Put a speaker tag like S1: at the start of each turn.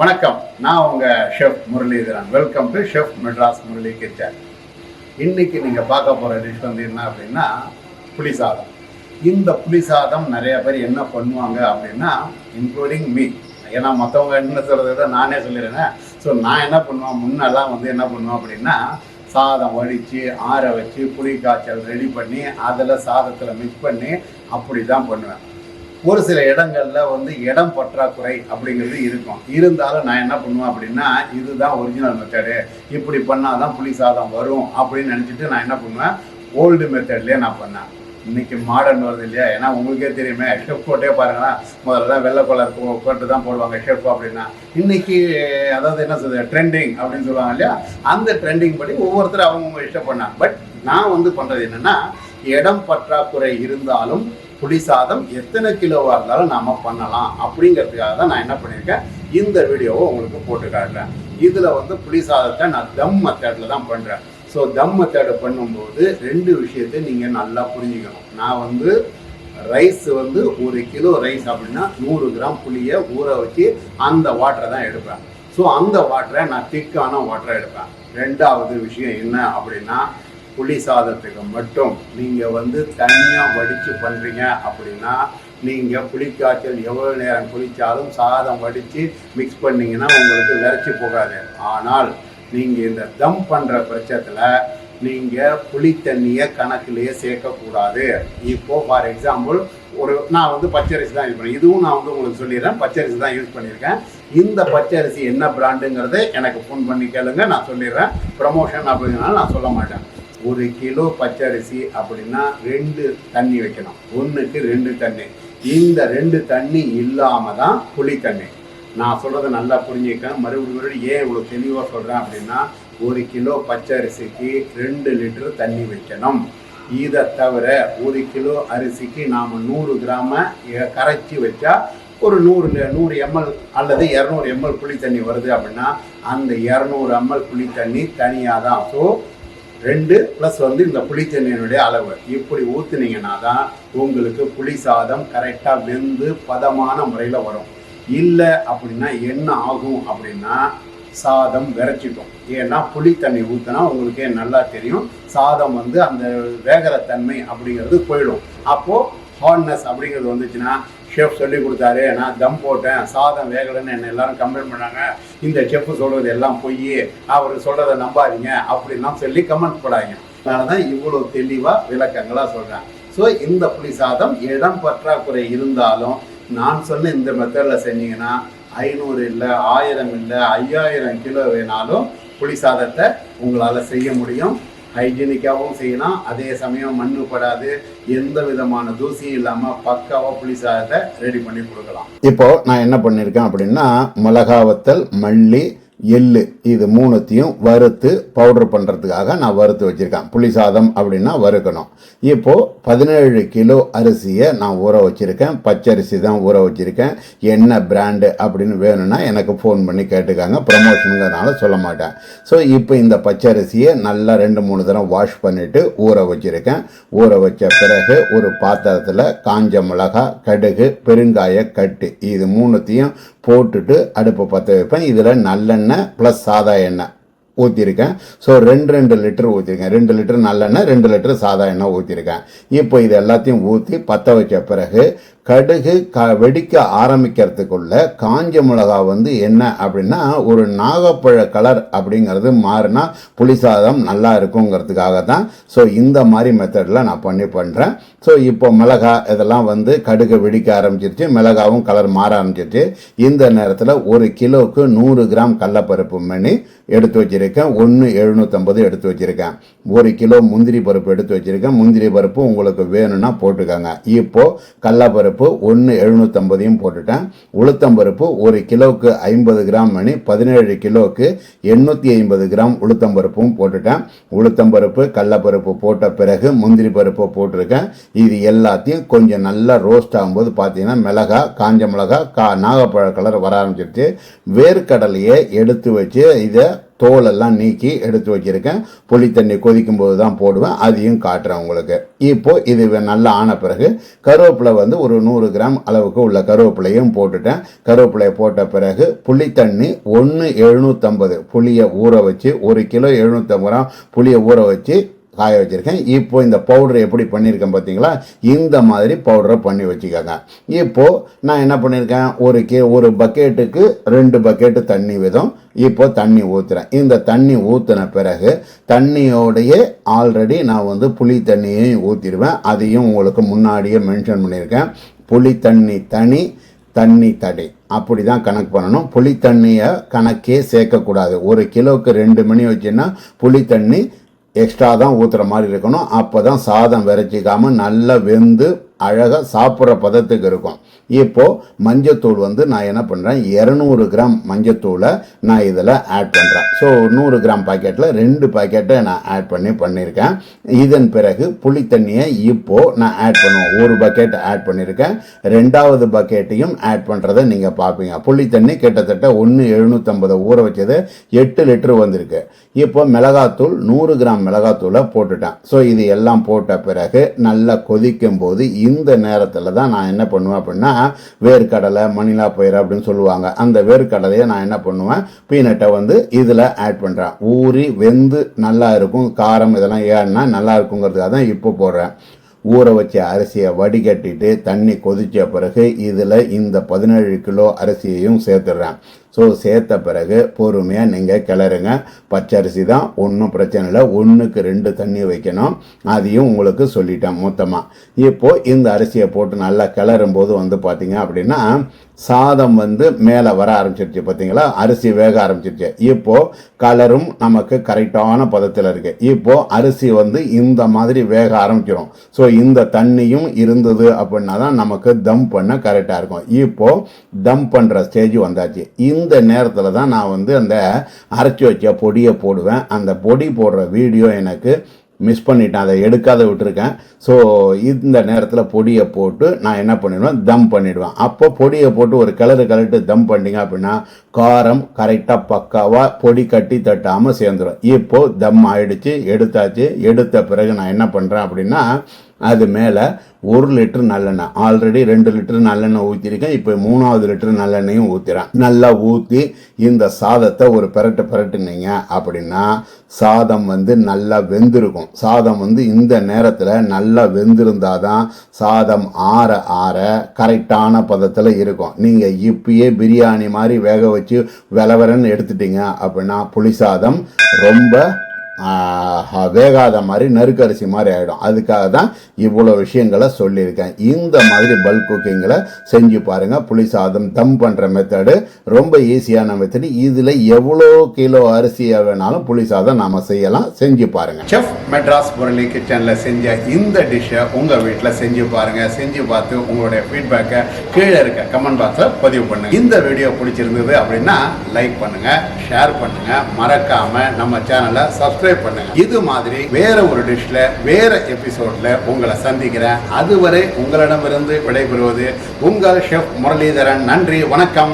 S1: வணக்கம். நான் உங்கள் chef Muralitharan. Welcome to chef Madras Murali kitchen இன்றைக்கி நீங்கள் பார்க்க போகிற டிஷ் வந்து என்ன அப்படின்னா புளி சாதம். இந்த புளி சாதம் நிறைய பேர் என்ன பண்ணுவாங்க அப்படின்னா இன்க்ளூடிங் மீ ஏன்னா மற்றவங்க என்ன சொல்கிறத நானே சொல்லிடுறேன். ஸோ நான் என்ன பண்ணுவேன்? முன்னெல்லாம் வந்து என்ன பண்ணுவேன் அப்படின்னா சாதம் வடித்து ஆற வச்சு புளி காய்ச்சல் ரெடி பண்ணி அதில் சாதத்தில் மிக்ஸ் பண்ணி அப்படி தான் பண்ணுவேன். ஒரு சில இடங்களில் வந்து இடம் பற்றாக்குறை அப்படிங்கிறது இருக்கும். இருந்தாலும் நான் என்ன பண்ணுவேன் அப்படின்னா இதுதான் ஒரிஜினல் மெத்தடு இப்படி பண்ணாதான் புளி சாதம் வரும் அப்படின்னு நினச்சிட்டு நான் என்ன பண்ணுவேன் ஓல்டு மெத்தட்லேயே நான் பண்ணேன். இன்னைக்கு மாடர்ன் வருது இல்லையா? ஏன்னா உங்களுக்கே தெரியுமே ஷெஃப் கோட்டே பாருங்களேன் முதல்ல வெள்ளை கலர் கோட்டு தான் போடுவாங்க ஷெஃப் அப்படின்னா. இன்னைக்கு அதாவது என்ன சொல்றது ட்ரெண்டிங் அப்படின்னு சொல்லுவாங்க இல்லையா? அந்த ட்ரெண்டிங் படி ஒவ்வொருத்தரும் அவங்கவுங்க இஷ்டம் பண்ணாங்க. பட் நான் வந்து பண்ணுறது என்னன்னா இடம் பற்றாக்குறை இருந்தாலும் புளி சாதம் எத்தனை கிலோவாக இருந்தாலும் நாம் பண்ணலாம். அப்படிங்கிறதுக்காக தான் நான் என்ன பண்ணியிருக்கேன் இந்த வீடியோவை உங்களுக்கு போட்டு காட்டுறேன். இதில் வந்து புளி சாதத்தை நான் தம் மெத்தடில் தான் பண்ணுறேன் ஸோ தம் மெத்தடை பண்ணும்போது ரெண்டு விஷயத்தை நீங்கள் நல்லா புரிஞ்சுக்கணும். நான் வந்து ரைஸ் வந்து ஒரு கிலோ ரைஸ் அப்படின்னா நூறு கிராம் புளியை ஊற வச்சு அந்த வாட்டரை தான் எடுப்பேன். ஸோ அந்த வாட்டரை நான் திக்கான வாட்டரை எடுப்பேன். ரெண்டாவது விஷயம் என்ன அப்படின்னா புளி சாதத்துக்கு மட்டும் நீங்கள் வந்து தனியாக வடித்து பண்ணுறீங்க அப்படின்னா நீங்கள் புளிக்காய்ச்சல் எவ்வளோ நேரம் குளித்தாலும் சாதம் வடித்து மிக்ஸ் பண்ணிங்கன்னா உங்களுக்கு விரைச்சி போகாது. ஆனால் நீங்கள் இந்த தம் பண்ணுற பட்சத்தில் நீங்கள் புளி தண்ணியை கணக்கிலேயே சேர்க்கக்கூடாது. இப்போது ஃபார் எக்ஸாம்பிள் ஒரு நான் வந்து பச்சரிசி தான் யூஸ் பண்ணேன் இதுவும் நான் வந்து உங்களுக்கு சொல்லிடுறேன். பச்சரிசி தான் யூஸ் பண்ணியிருக்கேன். இந்த பச்சரிசி என்ன பிராண்டுங்கிறத எனக்கு ஃபோன் பண்ணி கேளுங்க. நான் சொல்லிடுறேன். ப்ரமோஷன் அப்படிங்கிறனால நான் சொல்ல மாட்டேன். ஒரு கிலோ பச்சரிசி அப்படின்னா ரெண்டு தண்ணி வைக்கணும். ஒன்றுக்கு ரெண்டு தண்ணி. இந்த ரெண்டு தண்ணி இல்லாமல் தான் புளி தண்ணி. நான் சொல்கிறத நல்லா புரிஞ்சுக்க மறுபடியும் மறுபடியும் ஏன் இவ்வளோ தெளிவாக சொல்கிறேன் அப்படின்னா ஒரு கிலோ பச்சை அரிசிக்கு ரெண்டு லிட்டர் தண்ணி வைக்கணும். இதை தவிர ஒரு கிலோ அரிசிக்கு நாம் நூறு கிராம கரைச்சி வச்சா ஒரு நூறு நூறு எம்எல் அல்லது இரநூறு எம்எல் புளி தண்ணி வருது அப்படின்னா அந்த இரநூறு எம்எல் புளி தண்ணி தனியாக தான். ஸோ ரெண்டு ப்ளஸ் வந்து இந்த புளித்தண்ணியினுடைய அளவு. இப்படி ஊற்றுனீங்கன்னா தான் உங்களுக்கு புளி சாதம் கரெக்டாக வெந்து பதமான முறையில் வரும். இல்லை அப்படின்னா என்ன ஆகும் அப்படின்னா சாதம் விரைச்சிக்கும். ஏன்னா புளி தண்ணி ஊற்றினா உங்களுக்கே நல்லா தெரியும். சாதம் வந்து அந்த வேகிற தன்மை அப்படிங்கிறது போயிடும். அப்போது ஹார்ட்னஸ் அப்படிங்கிறது வந்துச்சுன்னா ஷெஃப் சொல்லி கொடுத்தாரு. நான் தம் போட்டேன். சாதம் வேகலைன்னு என்ன எல்லாரும் கம்ப்ளைண்ட் பண்ணாங்க. இந்த செஃப் சொல்கிறது எல்லாம் பொய். அவர் சொல்கிறத நம்பாதீங்க. அப்படின்லாம் சொல்லி கமெண்ட் போடாங்க அதனால தான் இவ்வளோ தெளிவாக விளக்கங்களாக சொல்கிறேன் ஸோ இந்த புளி சாதம் இடம் பற்றாக்குறை இருந்தாலும் நான் சொன்ன இந்த மெத்தடில் செஞ்சீங்கன்னா ஐநூறு இல்லை ஆயிரம் இல்லை ஐயாயிரம் கிலோ வேணாலும் புளி சாதத்தை உங்களால் செய்ய முடியும். ஹைஜீனிக்காகவும் செய்யலாம். அதே சமயம் மண்ணு படாது எந்த விதமான தூசியும் இல்லாமல் பக்காவாக புளி சாதத்தை ரெடி பண்ணி கொடுக்கலாம். இப்போ நான் என்ன பண்ணியிருக்கேன் அப்படின்னா மிளகா வத்தல் மல்லி எள்ளு இது மூணுத்தையும் வறுத்து பவுடர் பண்ணுறதுக்காக நான் வறுத்து வச்சுருக்கேன். புளி சாதம் அப்படின்னா வறுக்கணும். இப்போது பதினேழு கிலோ அரிசியை நான் ஊற வச்சுருக்கேன். பச்சரிசி தான் ஊற வச்சுருக்கேன். என்ன பிராண்டு அப்படின்னு வேணும்னா எனக்கு ஃபோன் பண்ணி கேட்டுக்காங்க. ப்ரமோஷனுங்கிறதுனால சொல்ல மாட்டேன். ஸோ இப்போ இந்த பச்சரிசியை நல்லா ரெண்டு மூணு தரம் வாஷ் பண்ணிவிட்டு ஊற வச்சுருக்கேன். ஊற வச்ச பிறகு ஒரு பாத்திரத்தில் காஞ்ச மிளகா கடுகு பெருங்காய கட்டு இது மூணுத்தையும் போட்டுட்டு அடுப்பை பற்ற வைப்பேன். இதில் நல்லெண்ணெய் ப்ளஸ் சாதா எண்ணெய் ஊற்றிருக்கேன் ஸோ ரெண்டு ரெண்டு லிட்டர் ஊற்றிருக்கேன் ரெண்டு லிட்டர் நல்லெண்ணெய் ரெண்டு லிட்டர் சாதா எண்ணெய் ஊற்றிருக்கேன் இப்போ இது எல்லாத்தையும் ஊற்றி பற்ற வச்ச பிறகு கடுகு க வெடிக்க ஆரம்பிக்கிறதுக்குள்ள காஞ்ச மிளகா வந்து என்ன அப்படின்னா ஒரு நாகப்பழ கலர் அப்படிங்கிறது மாறினா புளிசாதம் நல்லா இருக்குங்கிறதுக்காக தான் ஸோ இந்த மாதிரி மெத்தடில் நான் பண்ணி பண்ணுறேன் ஸோ இப்போ மிளகா இதெல்லாம் வந்து கடுகு வெடிக்க ஆரம்பிச்சிருச்சு மிளகாவும் கலர் மாற ஆரம்பிச்சிருச்சு. இந்த நேரத்தில் ஒரு கிலோவுக்கு நூறு கிராம் கடலப்பருப்பு மணி எடுத்து வச்சுருக்கேன். ஒன்று எழுநூற்றம்பது எடுத்து வச்சுருக்கேன். ஒரு கிலோ முந்திரி பருப்பு எடுத்து வச்சுருக்கேன். முந்திரி பருப்பு உங்களுக்கு வேணும்னா போட்டுக்கோங்க. இப்போது கடலப்பருப்பு ஒன்று எழுநூற்றம்பதையும் போட்டுட்டேன். உளுத்தம்பருப்பு ஒரு கிலோவுக்கு ஐம்பது கிராம் மணி பதினேழு கிலோவுக்கு எண்ணூற்றி ஐம்பது கிராம் உளுத்தம்பருப்பும் போட்டுட்டேன். உளுத்தம்பருப்பு கடலப்பருப்பு போட்ட பிறகு முந்திரி பருப்பு போட்டிருக்கேன். இது எல்லாத்தையும் கொஞ்சம் நல்லா ரோஸ்ட் ஆகும்போது பார்த்தீங்கன்னா மிளகா காஞ்ச மிளகா கா நாகப்பழ கலர் வர ஆரம்பிச்சிருச்சு. வேர்க்கடலையை எடுத்து வச்சு இதை
S2: தோலெல்லாம் நீக்கி எடுத்து வச்சிருக்கேன். புளி தண்ணி கொதிக்கும் போது தான் போடுவேன். அதையும் காட்டுறேன் உங்களுக்கு. இப்போது இது நல்லா ஆன பிறகு கருவேப்பிலை வந்து ஒரு நூறு கிராம் அளவுக்கு உள்ள கருவேப்பிலையும் போட்டுட்டேன். கருவேப்பிலையை போட்ட பிறகு புளி தண்ணி ஒன்று எழுநூற்றம்பது புளியை ஊற வச்சு ஒரு கிலோ எழுநூற்றம்பது கிராம் புளியை ஊற வச்சு காய வச்சுருக்கேன். இப்போ இந்த பவுடர் எப்படி பண்ணியிருக்கேன் பார்த்தீங்களா இந்த மாதிரி பவுடரை பண்ணி வச்சுக்கோங்க. இப்போது நான் என்ன பண்ணியிருக்கேன் ஒரு கே ஒரு பக்கெட்டுக்கு ரெண்டு பக்கெட்டு தண்ணி விதம். இப்போ தண்ணி ஊற்றுறேன் இந்த தண்ணி ஊற்றின பிறகு தண்ணியோடைய ஆல்ரெடி நான் வந்து புளி தண்ணியையும் ஊற்றிடுவேன் அதையும் உங்களுக்கு முன்னாடியே மென்ஷன் பண்ணியிருக்கேன் புளி தண்ணி தனி தண்ணி தடை. அப்படி தான் கணக்கு பண்ணணும். புளி தண்ணியை கணக்கே சேர்க்கக்கூடாது. ஒரு கிலோவுக்கு ரெண்டு மணி வச்சுன்னா புளி தண்ணி எக்ஸ்ட்ரா தான் ஊற்றுற மாதிரி இருக்கணும். அப்போ தான் சாதம் விரைச்சிக்காமல் நல்லா வெந்து அழகாக சாப்பிட்ற பதத்துக்கு இருக்கும். இப்போது மஞ்சத்தூள் வந்து நான் என்ன பண்ணுறேன் இரநூறு கிராம் மஞ்சத்தூளை நான் இதில் ஆட் பண்ணுறேன் ஸோ நூறு கிராம் பாக்கெட்டில் ரெண்டு பாக்கெட்டை நான் ஆட் பண்ணி பண்ணியிருக்கேன். இதன் பிறகு புளி தண்ணியை இப்போது நான் ஆட் பண்ணுவேன் ஒரு பக்கெட் ஆட் பண்ணியிருக்கேன். ரெண்டாவது பக்கெட்டையும் ஆட் பண்ணுறதை நீங்கள் பார்ப்பீங்க புளி தண்ணி கிட்டத்தட்ட ஒன்று எழுநூற்றம்பது ஊற வச்சது எட்டு லிட்டரு வந்திருக்கு. இப்போ மிளகாத்தூள் நூறு கிராம் மிளகாத்தூளை போட்டுட்டேன். ஸோ இது எல்லாம் போட்ட பிறகு நல்லா கொதிக்கும் போது இந்த இந்த நேரத்தில் தான் நான் என்ன பண்ணுவேன் அப்படின்னா வேர்க்கடலை மணிலா பயிர் அப்படின்னு சொல்லுவாங்க. அந்த வேர்க்கடலையை நான் என்ன பண்ணுவேன் பீனட்டை வந்து இதில் ஆட் பண்ணுறேன் ஊறி வெந்து நல்லா இருக்கும். காரம் இதெல்லாம் ஏன்னா நல்லா இருக்குங்கிறதுக்காக தான் இப்போ போடுறேன். ஊற வச்ச அரிசியை வடிகட்டிட்டு தண்ணி கொதிச்ச பிறகு இதில் இந்த பதினேழு கிலோ அரிசியையும் சேர்த்துடுறேன். ஸோ சேர்த்த பிறகு பொறுமையாக நீங்கள் கிளறுங்க. பச்சரிசி தான் ஒன்றும் பிரச்சனை இல்லை. ஒன்றுக்கு ரெண்டு தண்ணி வைக்கணும். அதையும் உங்களுக்கு சொல்லிட்டேன் மொத்தமாக இப்போது இந்த அரிசியை போட்டு நல்லா கிளறும் போது வந்து பார்த்தீங்க அப்படின்னா சாதம் வந்து மேலே வர ஆரம்பிச்சிருச்சு பார்த்தீங்களா அரிசி வேக ஆரம்பிச்சிருச்சு. இப்போது கலரும் நமக்கு கரெக்டான பதத்தில் இருக்குது இப்போது அரிசி வந்து இந்த மாதிரி வேக ஆரம்பிச்சிடும் ஸோ இந்த தண்ணியும் இருந்தது அப்படின்னா தான் நமக்கு தம் பண்ண கரெக்டாக இருக்கும். இப்போது தம் பண்ணுற ஸ்டேஜ் வந்தாச்சு. இந்த இந்த நேரத்தில் தான் நான் வந்து அந்த அரைச்சி வச்ச பொடியை போடுவேன். அந்த பொடி போடுற வீடியோ எனக்கு மிஸ் பண்ணிட்டேன். அதை எடுக்காத விட்டுருக்கேன். ஸோ இந்த நேரத்தில் பொடியை போட்டு நான் என்ன பண்ணிடுவேன்? தம் பண்ணிடுவேன். அப்போ பொடியை போட்டு ஒரு கிளறு கிளட்டு தம் பண்ணிங்க அப்படின்னா காரம் கரெக்டாக பக்காவாக பொடி கட்டி தட்டாமல் சேர்ந்துடும் இப்போது தம் ஆயிடுச்சு எடுத்தாச்சு. எடுத்த பிறகு நான் என்ன பண்ணுறேன் அப்படின்னா அது மேலே ஒரு லிட்டர் நல்லெண்ணெய். ஆல்ரெடி ரெண்டு லிட்டர் நல்லெண்ணெய் ஊற்றிருக்கேன் இப்போ மூணாவது லிட்டர் நல்லெண்ணெயும் ஊற்றுறேன் நல்லா ஊற்றி இந்த சாதத்தை ஒரு பெரட்டு பெரட்டுனீங்க அப்படின்னா சாதம் வந்து நல்லா வெந்திருக்கும். சாதம் வந்து இந்த நேரத்தில் நல்லா வெந்திருந்தாதான் சாதம் ஆற ஆற கரெக்டான பதத்தில் இருக்கும். நீங்கள் இப்பயே பிரியாணி மாதிரி வேக வச்சு விலவரன்னு எடுத்துட்டீங்க அப்படின்னா புளி சாதம் ரொம்ப வேகாத மாதிரி நறுக்கரிசி மாதிரி ஆகிடும் அதுக்காக தான் இவ்வளோ விஷயங்களை சொல்லியிருக்கேன். இந்த மாதிரி பல்க் குக்கிங்கில் செஞ்சு பாருங்கள் புளி சாதம் தம் பண்ணுற மெத்தடு ரொம்ப ஈஸியான மெத்தடு இதில் எவ்வளோ கிலோ அரிசியை வேணாலும் புளி சாதம் நாம் செய்யலாம். செஞ்சு பாருங்கள்
S1: செஃப் மெட்ராஸ் முரளி கிச்சனில் செஞ்ச இந்த டிஷ்ஷை உங்கள் வீட்டில் செஞ்சு பாருங்கள் செஞ்சு பார்த்து உங்களுடைய ஃபீட்பேக்கை கீழே இருக்க கமெண்ட் பாக்ஸில் பதிவு பண்ணுங்கள் இந்த வீடியோ பிடிச்சிருந்தது அப்படின்னா லைக் பண்ணுங்கள் ஷேர் பண்ணுங்கள் மறக்காமல் நம்ம சேனலை சப்ஸ்கிரைப் பண்ணுங்கள் இது மாதிரி வேற ஒரு டிஷ்ல வேற எபிசோட்ல உங்களை சந்திக்கிறேன். அதுவரை உங்களிடமிருந்து விடைபெறுவது உங்கள் ஷெஃப் முரளிதரன். நன்றி வணக்கம்.